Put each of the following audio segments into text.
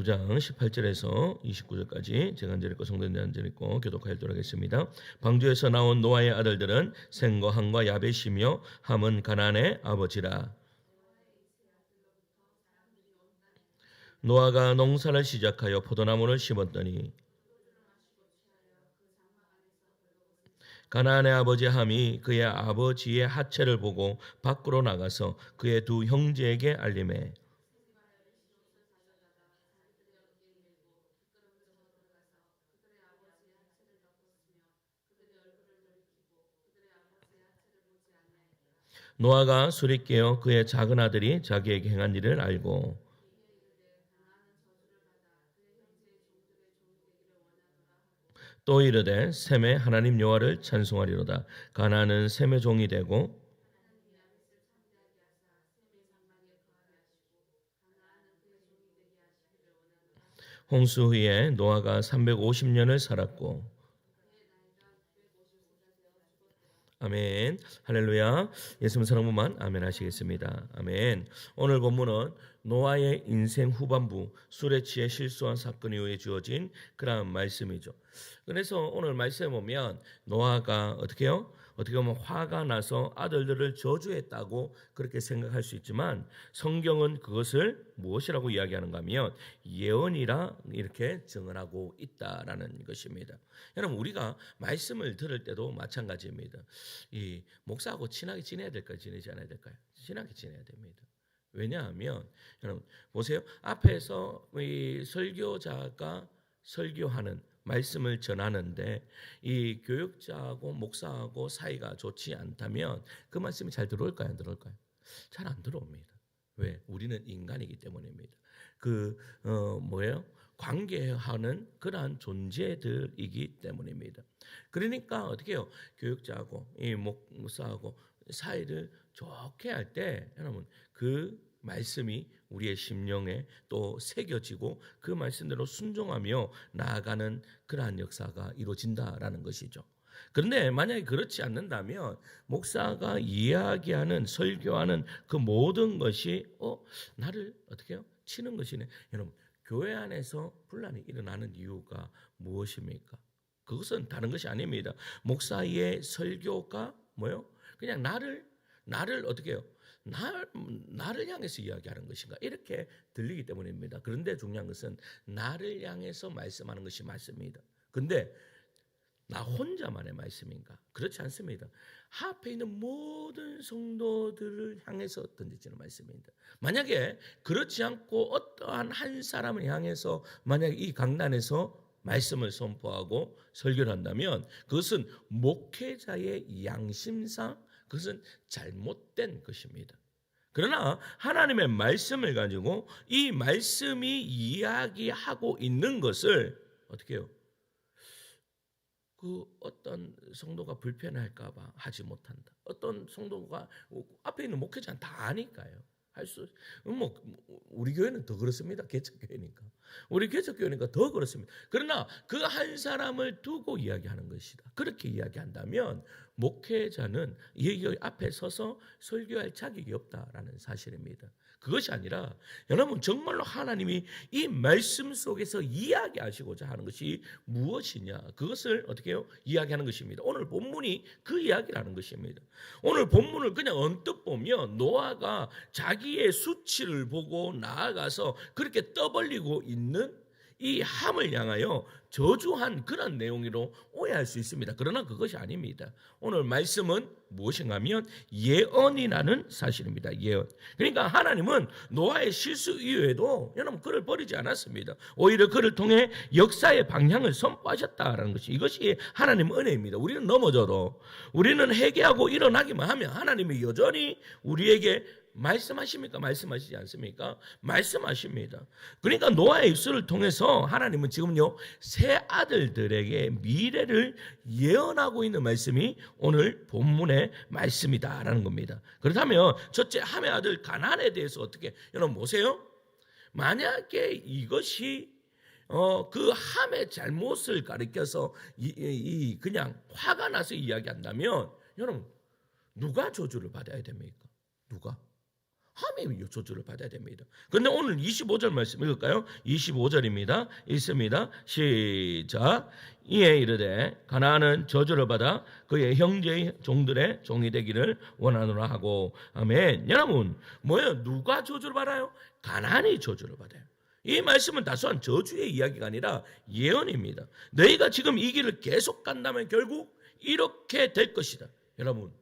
9장 18절에서 29절까지 제가 앉아 있고 성도님들 앉아 있고 교독하도록 하겠습니다. 방주에서 나온 노아의 아들들은 생과 함과 야벳이며 함은 가나안의 아버지라. 노아가 농사를 시작하여 포도나무를 심었더니 가나안의 아버지 함이 그의 아버지의 하체를 보고 밖으로 나가서 그의 두 형제에게 알림해 노아가 술이 깨어 그의 작은 아들이 자기에게 행한 일을 알고 또 이르되 셈의 하나님 여호와를 찬송하리로다. 가나안은 셈의 종이 되고 홍수 후에 노아가 350년을 살았고 아멘. 할렐루야. 예수님 사랑만 아멘 하시겠습니다. 아멘. 오늘 본문은 노아의 인생 후반부 술에 취해 실수한 사건 이후에 주어진 그러한 말씀이죠. 그래서 오늘 말씀에 보면 노아가 어떻게 요 어떻게 보면 화가 나서 아들들을 저주했다고 그렇게 생각할 수 있지만 성경은 그것을 무엇이라고 이야기하는가 하면 예언이라 이렇게 증언하고 있다라는 것입니다. 여러분 우리가 말씀을 들을 때도 마찬가지입니다. 이 목사하고 친하게 지내야 될까요? 지내지 않아야 될까요? 친하게 지내야 됩니다. 왜냐하면 여러분 보세요. 앞에서 이 설교자가 설교하는 말씀을 전하는데 이 교육자하고 목사하고 사이가 좋지 않다면 그 말씀이 잘 들어올까요? 안 들어올까요? 잘 안 들어옵니다. 왜? 우리는 인간이기 때문입니다. 그 어, 뭐예요? 관계하는 그러한 존재들이기 때문입니다. 그러니까 어떻게 해요? 교육자하고 이 목사하고 사이를 좋게 할 때 여러분 그 말씀이 우리의 심령에 또 새겨지고 그 말씀대로 순종하며 나아가는 그러한 역사가 이루어진다라는 것이죠. 그런데 만약에 그렇지 않는다면 목사가 이야기하는 설교하는 그 모든 것이 어 나를 어떻게 해요? 치는 것이네. 여러분 교회 안에서 분란이 일어나는 이유가 무엇입니까? 그것은 다른 것이 아닙니다. 목사의 설교가 뭐요? 그냥 나를 나를 어떻게 해요? 나, 나를 향해서 이야기하는 것인가 이렇게 들리기 때문입니다. 그런데 중요한 것은 나를 향해서 말씀하는 것이 맞습니다. 근데 나 혼자만의 말씀인가? 그렇지 않습니다. 앞에 있는 모든 성도들을 향해서 던지는 말씀입니다. 만약에 그렇지 않고 어떠한 한 사람을 향해서 만약에 이 강단에서 말씀을 선포하고 설교를 한다면 그것은 목회자의 양심상 그것은 잘못된 것입니다. 그러나 하나님의 말씀을 가지고 이 말씀이 이야기하고 있는 것을 어떻게 해요? 그 어떤 성도가 불편할까봐 하지 못한다. 어떤 성도가 앞에 있는 목회자는 다 아니까요. 할 수, 뭐, 우리 교회는 더 그렇습니다. 개척교회니까. 우리 개척교회니까 더 그렇습니다. 그러나 그 한 사람을 두고 이야기하는 것이다. 그렇게 이야기한다면 목회자는 이 앞에 서서 설교할 자격이 없다라는 사실입니다. 그것이 아니라 여러분 정말로 하나님이 이 말씀 속에서 이야기하시고자 하는 것이 무엇이냐 그것을 어떻게 해요? 이야기하는 것입니다. 오늘 본문이 그 이야기를 하는 것입니다. 오늘 본문을 그냥 언뜻 보면 노아가 자기의 수치를 보고 나아가서 그렇게 떠벌리고 있는 이 함을 향하여 저주한 그런 내용으로 오해할 수 있습니다. 그러나 그것이 아닙니다. 오늘 말씀은 무엇인가 하면 예언이라는 사실입니다. 예언. 그러니까 하나님은 노아의 실수 이후에도 여러분 그를 버리지 않았습니다. 오히려 그를 통해 역사의 방향을 선포하셨다라는 것이 이것이 하나님 은혜입니다. 우리는 넘어져도 우리는 회개하고 일어나기만 하면 하나님이 여전히 우리에게 말씀하십니까? 말씀하시지 않습니까? 말씀하십니다. 그러니까 노아의 입술을 통해서 하나님은 지금요 새 아들들에게 미래를 예언하고 있는 말씀이 오늘 본문의 말씀이다라는 겁니다. 그렇다면 첫째 함의 아들 가난에 대해서 어떻게 여러분 보세요. 만약에 이것이 어, 그 함의 잘못을 가리켜서 이, 이, 그냥 화가 나서 이야기한다면 여러분 누가 저주를 받아야 됩니까? 누가? 함의 저주를 받아야 됩니다. 근데 오늘 25절 말씀 읽을까요? 25절입니다. 읽습니다. 시작. 이에 이르되 가나안은 저주를 받아 그의 형제의 종들의 종이 되기를 원하노라 하고 아멘. 여러분 뭐예요? 누가 저주를 받아요? 가나안이 저주를 받아요. 이 말씀은 다소한 저주의 이야기가 아니라 예언입니다. 너희가 지금 이 길을 계속 간다면 결국 이렇게 될 것이다. 여러분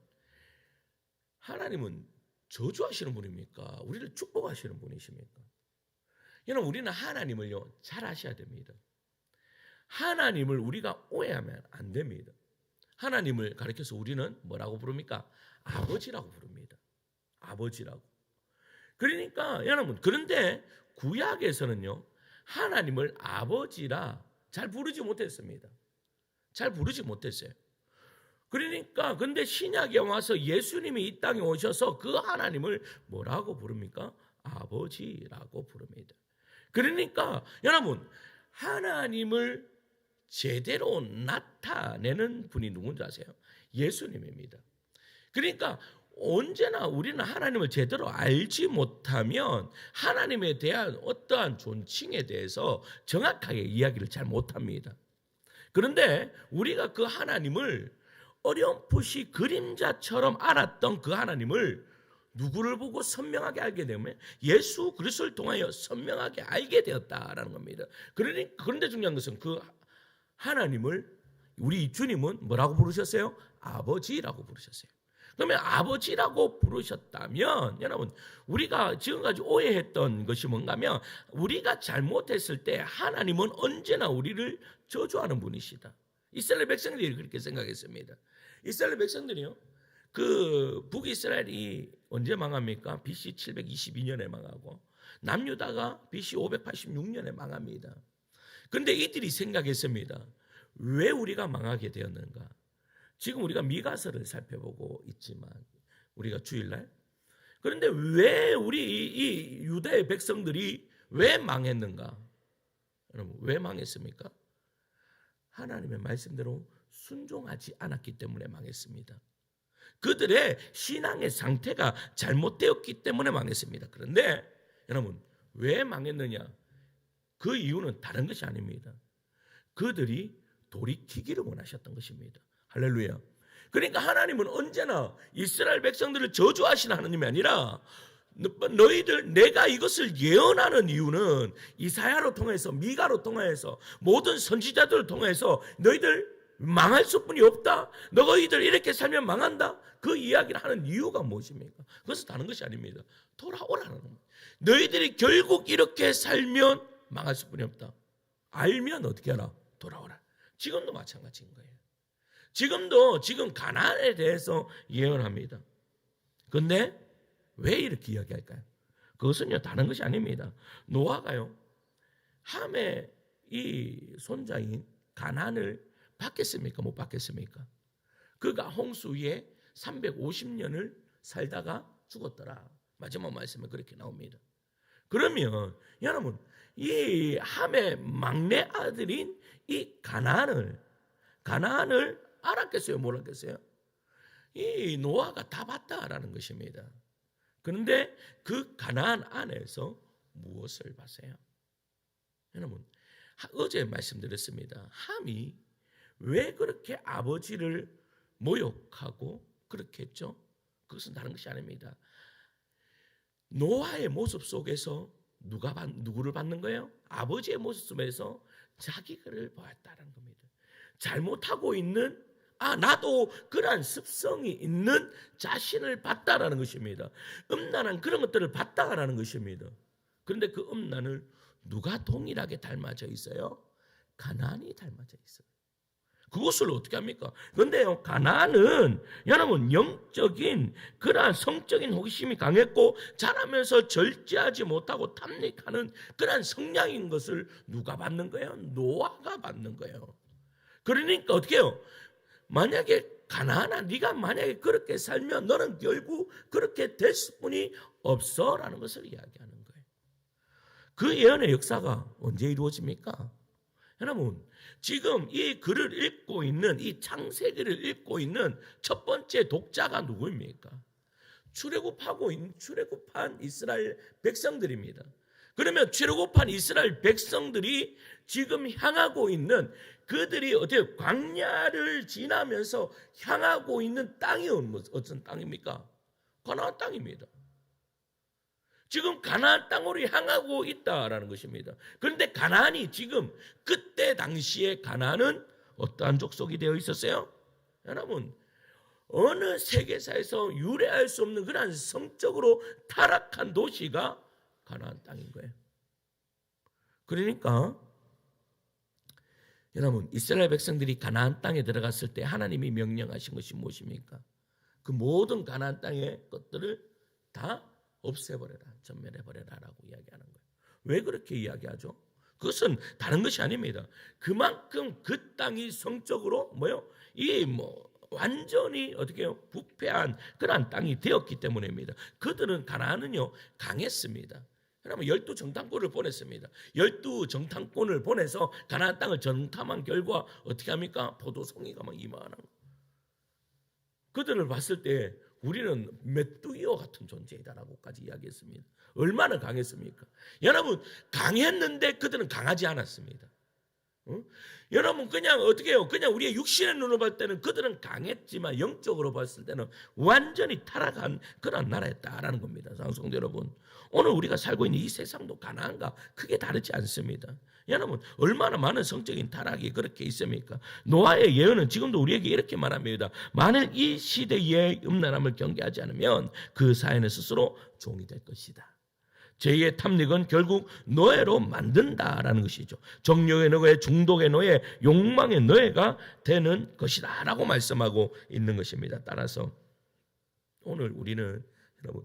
하나님은 저주하시는 분입니까? 우리를 축복하시는 분이십니까? 여러분 우리는 하나님을요 잘 아셔야 됩니다. 하나님을 우리가 오해하면 안 됩니다. 하나님을 가리켜서 우리는 뭐라고 부릅니까? 아버지라고 부릅니다. 아버지라고. 그러니까 여러분 그런데 구약에서는요 하나님을 아버지라 잘 부르지 못했습니다. 잘 부르지 못했어요. 그러니까 근데 신약에 와서 예수님이 이 땅에 오셔서 그 하나님을 뭐라고 부릅니까? 아버지라고 부릅니다. 그러니까 여러분 하나님을 제대로 나타내는 분이 누군지 아세요? 예수님입니다. 그러니까 언제나 우리는 하나님을 제대로 알지 못하면 하나님에 대한 어떠한 존칭에 대해서 정확하게 이야기를 잘 못합니다. 그런데 우리가 그 하나님을 어렴풋이 그림자처럼 알았던 그 하나님을 누구를 보고 선명하게 알게 되면 예수 그리스도를 통하여 선명하게 알게 되었다라는 겁니다. 그러니 그런데 중요한 것은 그 하나님을 우리 주님은 뭐라고 부르셨어요? 아버지라고 부르셨어요. 그러면 아버지라고 부르셨다면 여러분 우리가 지금까지 오해했던 것이 뭔가면 우리가 잘못했을 때 하나님은 언제나 우리를 저주하는 분이시다. 이스라엘 백성들이 그렇게 생각했습니다. 이스라엘 백성들이요. 그 북이스라엘이 언제 망합니까? BC 722년에 망하고 남유다가 BC 586년에 망합니다. 근데 이들이 생각했습니다. 왜 우리가 망하게 되었는가? 지금 우리가 미가서를 살펴보고 있지만 우리가 주일날 그런데 왜 우리 이 유다의 백성들이 왜 망했는가? 여러분 왜 망했습니까? 하나님의 말씀대로 순종하지 않았기 때문에 망했습니다. 그들의 신앙의 상태가 잘못되었기 때문에 망했습니다. 그런데 여러분 왜 망했느냐? 그 이유는 다른 것이 아닙니다. 그들이 돌이키기를 원하셨던 것입니다. 할렐루야. 그러니까 하나님은 언제나 이스라엘 백성들을 저주하시는 하나님이 아니라 너희들 내가 이것을 예언하는 이유는 이사야로 통해서 미가로 통해서 모든 선지자들을 통해서 너희들 망할 수뿐이 없다. 너희들 이렇게 살면 망한다. 그 이야기를 하는 이유가 무엇입니까? 그것은 다른 것이 아닙니다. 돌아오라는 겁니다. 너희들이 결국 이렇게 살면 망할 수뿐이 없다. 알면 어떻게 하라? 돌아오라. 지금도 마찬가지인 거예요. 지금도 지금 가나안에 대해서 예언합니다. 근데 왜 이렇게 이야기할까요? 그것은요 다른 것이 아닙니다. 노아가요 함의 이 손자인 가난을 받겠습니까? 못 받겠습니까? 그가 홍수 위에 350년을 살다가 죽었더라. 마지막 말씀에 그렇게 나옵니다. 그러면 여러분 이 함의 막내 아들인 이 가나안을 가나안을 알았겠어요? 몰랐겠어요? 이 노아가 다 봤다라는 것입니다. 그런데 그 가나안 안에서 무엇을 봤어요? 여러분 어제 말씀드렸습니다. 함이 왜 그렇게 아버지를 모욕하고 그렇게 했죠? 그것은 다른 것이 아닙니다. 노아의 모습 속에서 누가 누구를 받는 거예요? 아버지의 모습 속에서 자기를 보았다는 겁니다. 잘못하고 있는 아 나도 그러한 습성이 있는 자신을 봤다라는 것입니다. 음란한 그런 것들을 봤다라는 것입니다. 그런데 그 음란을 누가 동일하게 닮아져 있어요? 가난이 닮아져 있어요. 그것을 어떻게 합니까? 그런데요, 가나안은 여러분 영적인 그러한 성적인 호기심이 강했고 자라면서 절제하지 못하고 탐닉하는 그러한 성량인 것을 누가 받는 거예요? 노아가 받는 거예요. 그러니까 어떻게 해요? 만약에 가나안아 네가 만약에 그렇게 살면 너는 결국 그렇게 될 수뿐이 없어라는 것을 이야기하는 거예요. 그 예언의 역사가 언제 이루어집니까? 여러분 지금 이 글을 읽고 있는 이 창세기를 읽고 있는 첫 번째 독자가 누구입니까? 출애굽하고 있- 출애굽한 이스라엘 백성들입니다. 그러면 출애굽한 이스라엘 백성들이 지금 향하고 있는 그들이 어떻게 광야를 지나면서 향하고 있는 땅이 어떤 땅입니까? 가나안 땅입니다. 지금 가나안 땅으로 향하고 있다라는 것입니다. 그런데 가나안이 지금 그때 당시에 가나안은 어떠한 족속이 되어 있었어요? 여러분 어느 세계사에서 유래할 수 없는 그러한 성적으로 타락한 도시가 가나안 땅인 거예요. 그러니까 여러분 이스라엘 백성들이 가나안 땅에 들어갔을 때 하나님이 명령하신 것이 무엇입니까? 그 모든 가나안 땅의 것들을 다 없애버려라, 전멸해버려라라고 이야기하는 거예요. 왜 그렇게 이야기하죠? 그것은 다른 것이 아닙니다. 그만큼 그 땅이 성적으로 뭐요? 이뭐 완전히 어떻게 요 부패한 그러한 땅이 되었기 때문입니다. 그들은 가나안은요 강했습니다. 그러면 열두 정탐꾼을 보냈습니다. 열두 정탐꾼을 보내서 가나안 땅을 정탐한 결과 어떻게 합니까? 포도송이가 막 이만한 거. 그들을 봤을 때 우리는 메뚜기와 같은 존재이다라고까지 이야기했습니다. 얼마나 강했습니까? 여러분 강했는데 그들은 강하지 않았습니다. 어? 여러분 그냥 어떻게 해요? 그냥 우리의 육신의 눈으로 봤을 때는 그들은 강했지만 영적으로 봤을 때는 완전히 타락한 그런 나라였다라는 겁니다. 상성도 여러분 오늘 우리가 살고 있는 이 세상도 가나안과 크게 다르지 않습니다. 여러분 얼마나 많은 성적인 타락이 그렇게 있습니까? 노아의 예언은 지금도 우리에게 이렇게 말합니다. 만일 이 시대의 음란함을 경계하지 않으면 그 사회는 스스로 종이 될 것이다. 죄의 탐닉은 결국 노예로 만든다라는 것이죠. 정욕의 노예, 중독의 노예, 욕망의 노예가 되는 것이다라고 말씀하고 있는 것입니다. 따라서 오늘 우리는 여러분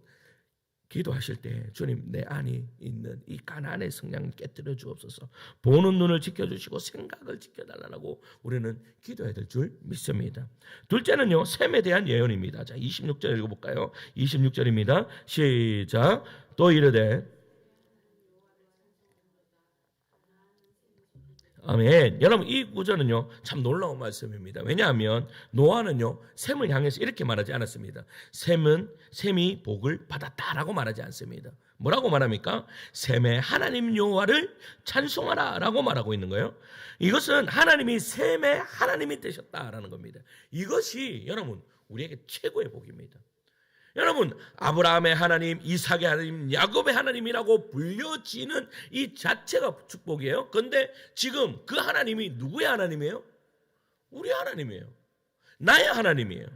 기도하실 때 주님 내 안에 있는 이 가난의 성향을 깨뜨려 주옵소서. 보는 눈을 지켜 주시고 생각을 지켜 달라고 우리는 기도해야 될 줄 믿습니다. 둘째는요. 셈에 대한 예언입니다. 자, 26절 읽어 볼까요? 26절입니다. 시작. 또 이르되 아멘. 여러분 이 구절은요 참 놀라운 말씀입니다. 왜냐하면 노아는요 셈을 향해서 이렇게 말하지 않았습니다. 셈은 셈이 복을 받았다라고 말하지 않습니다. 뭐라고 말합니까? 셈의 하나님 여호와를 찬송하라라고 말하고 있는 거예요. 이것은 하나님이 셈의 하나님이 되셨다라는 겁니다. 이것이 여러분 우리에게 최고의 복입니다. 여러분 아브라함의 하나님, 이삭의 하나님, 야곱의 하나님이라고 불려지는 이 자체가 축복이에요. 그런데 지금 그 하나님이 누구의 하나님이에요? 우리 하나님이에요. 나의 하나님이에요.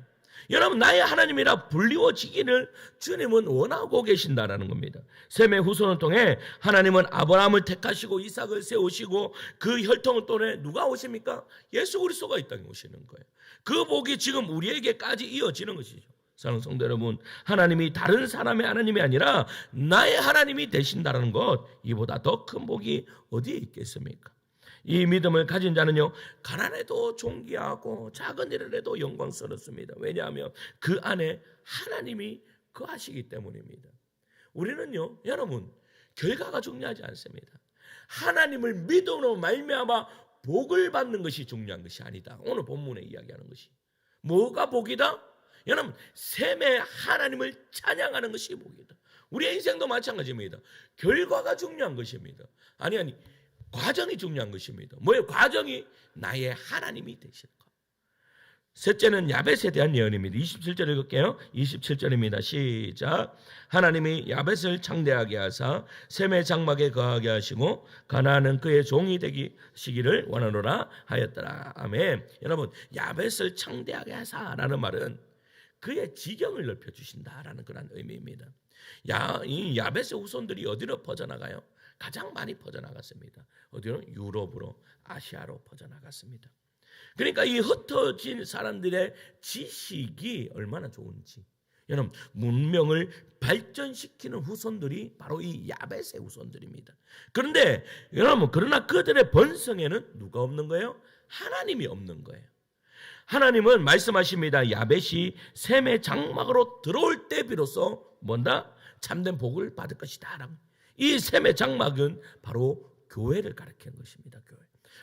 여러분 나의 하나님이라 불리워지기를 주님은 원하고 계신다라는 겁니다. 셈의 후손을 통해 하나님은 아브라함을 택하시고 이삭을 세우시고 그 혈통을 통해 누가 오십니까? 예수 그리스도가 이 땅에 오시는 거예요. 그 복이 지금 우리에게까지 이어지는 것이죠. 사랑하는 성도 여러분, 하나님이 다른 사람의 하나님이 아니라 나의 하나님이 되신다는 것, 이보다 더 큰 복이 어디에 있겠습니까? 이 믿음을 가진 자는요, 가난해도 존귀하고 작은 일을 해도 영광스럽습니다. 왜냐하면 그 안에 하나님이 거하시기 때문입니다. 우리는요, 여러분, 결과가 중요하지 않습니다. 하나님을 믿음으로 말미암아 복을 받는 것이 중요한 것이 아니다. 오늘 본문에 이야기하는 것이. 뭐가 복이다? 여러분 셈의 하나님을 찬양하는 것이 복이다. 우리의 인생도 마찬가지입니다. 결과가 중요한 것입니다. 아니 아니 과정이 중요한 것입니다. 뭐예요? 과정이 나의 하나님이 되실 것. 셋째는 야벳에 대한 예언입니다. 27절 읽을게요. 27절입니다. 시작. 하나님이 야벳을 창대하게 하사 셈의 장막에 거하게 하시고 가나안은 그의 종이 되기 시기를 원하노라 하였더라. 아멘. 여러분 야벳을 창대하게 하사라는 말은 그의 지경을 넓혀 주신다라는 그런 의미입니다. 야, 이 야벳의 후손들이 어디로 퍼져나가요? 가장 많이 퍼져나갔습니다. 어디로? 유럽으로, 아시아로 퍼져나갔습니다. 그러니까 이 흩어진 사람들의 지식이 얼마나 좋은지. 여러분, 문명을 발전시키는 후손들이 바로 이 야벳의 후손들입니다. 그런데 여러분, 그러나 그들의 번성에는 누가 없는 거예요? 하나님이 없는 거예요. 하나님은 말씀하십니다. 야벳이 셈의 장막으로 들어올 때 비로소 뭔다? 참된 복을 받을 것이다. 이 셈의 장막은 바로 교회를 가리키는 것입니다. 교회.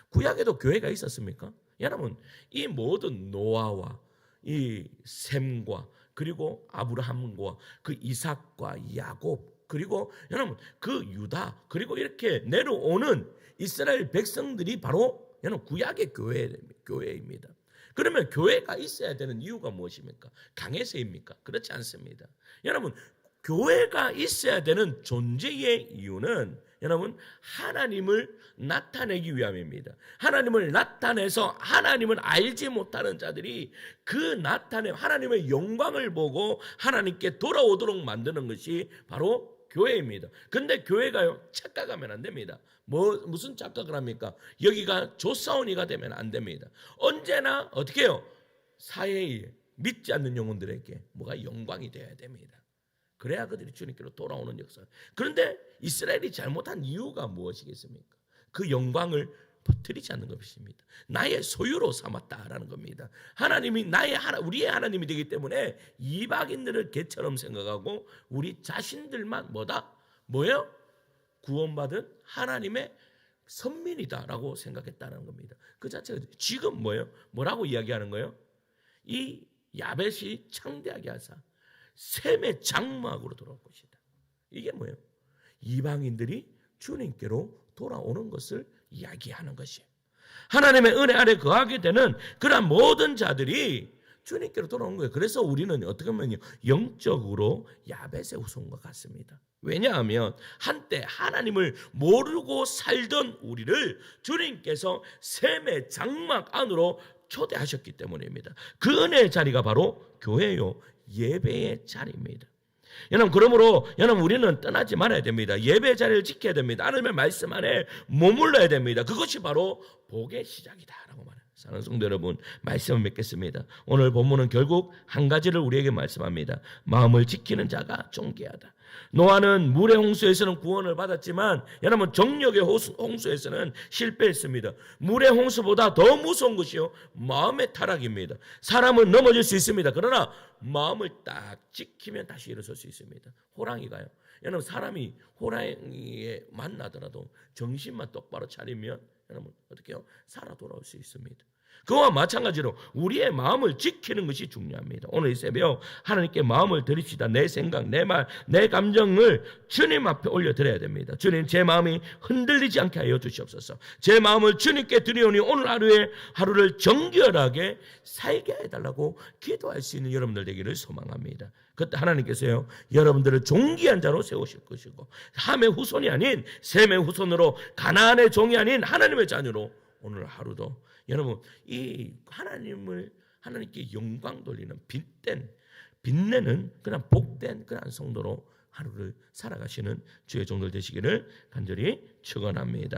구약에도 교회가 있었습니까? 여러분, 이 모든 노아와 이 셈과 그리고 아브라함과 그 이삭과 야곱 그리고 여러분 그 유다 그리고 이렇게 내려오는 이스라엘 백성들이 바로 여러분 구약의 교회 교회입니다. 그러면 교회가 있어야 되는 이유가 무엇입니까? 강해서입니까? 그렇지 않습니다. 여러분 교회가 있어야 되는 존재의 이유는 여러분 하나님을 나타내기 위함입니다. 하나님을 나타내서 하나님을 알지 못하는 자들이 그 나타내 하나님의 영광을 보고 하나님께 돌아오도록 만드는 것이 바로 교회입니다. 근데 교회가요 착각하면 안 됩니다. 뭐 무슨 착각을 합니까? 여기가 조사원이가 되면 안 됩니다. 언제나 어떻게 해요? 사회에 믿지 않는 영혼들에게 뭐가 영광이 되어야 됩니다. 그래야 그들이 주님께로 돌아오는 역사. 그런데 이스라엘이 잘못한 이유가 무엇이겠습니까? 그 영광을 퍼뜨리지 않는 것입니다. 나의 소유로 삼았다라는 겁니다. 하나님이 나의 하나, 우리의 하나님이 되기 때문에 이방인들을 개처럼 생각하고 우리 자신들만 뭐다? 뭐예요? 구원받은 하나님의 선민이다라고 생각했다는 겁니다. 그 자체가 지금 뭐예요? 뭐라고 이야기하는 거예요? 이 야벳이 창대하게 하사 셈의 장막으로 돌아올 것이다. 이게 뭐예요? 이방인들이 주님께로 돌아오는 것을 이야기하는 것이에요. 하나님의 은혜 아래 거하게 되는 그러한 모든 자들이 주님께로 돌아오는 거예요. 그래서 우리는 어떻게 보면 영적으로 야벳의 후손과 같습니다. 왜냐하면 한때 하나님을 모르고 살던 우리를 주님께서 셈의 장막 안으로 초대하셨기 때문입니다. 그 은혜의 자리가 바로 교회요 예배의 자리입니다. 여러분 그러므로 여러분 우리는 떠나지 말아야 됩니다. 예배 자리를 지켜야 됩니다. 하나님의 말씀 안에 머물러야 됩니다. 그것이 바로 복의 시작이다라고 말해요. 사랑하는 성도 여러분 말씀을 맺겠습니다. 오늘 본문은 결국 한 가지를 우리에게 말씀합니다. 마음을 지키는 자가 존귀하다. 노아는 물의 홍수에서는 구원을 받았지만 여러분 정력의 홍수에서는 실패했습니다. 물의 홍수보다 더 무서운 것이요 마음의 타락입니다. 사람은 넘어질 수 있습니다. 그러나 마음을 딱 지키면 다시 일어설 수 있습니다. 호랑이가요. 여러분 사람이 호랑이에 만나더라도 정신만 똑바로 차리면 여러분 어떻게요? 살아 돌아올 수 있습니다. 그와 마찬가지로 우리의 마음을 지키는 것이 중요합니다. 오늘 이 새벽 하나님께 마음을 드립시다. 내 생각, 내 말, 내 감정을 주님 앞에 올려드려야 됩니다. 주님 제 마음이 흔들리지 않게 하여 주시옵소서. 제 마음을 주님께 드리오니 오늘 하루에 하루를 정결하게 살게 해달라고 기도할 수 있는 여러분들 되기를 소망합니다. 그때 하나님께서요 여러분들을 존귀한 자로 세우실 것이고 함의 후손이 아닌 셈의 후손으로 가나안의 종이 아닌 하나님의 자녀로 오늘 하루도 여러분 이 하나님을 하나님께 영광 돌리는 빛된 빛내는 그런 복된 그런 성도로 하루를 살아가시는 주의 종들 되시기를 간절히 축원합니다.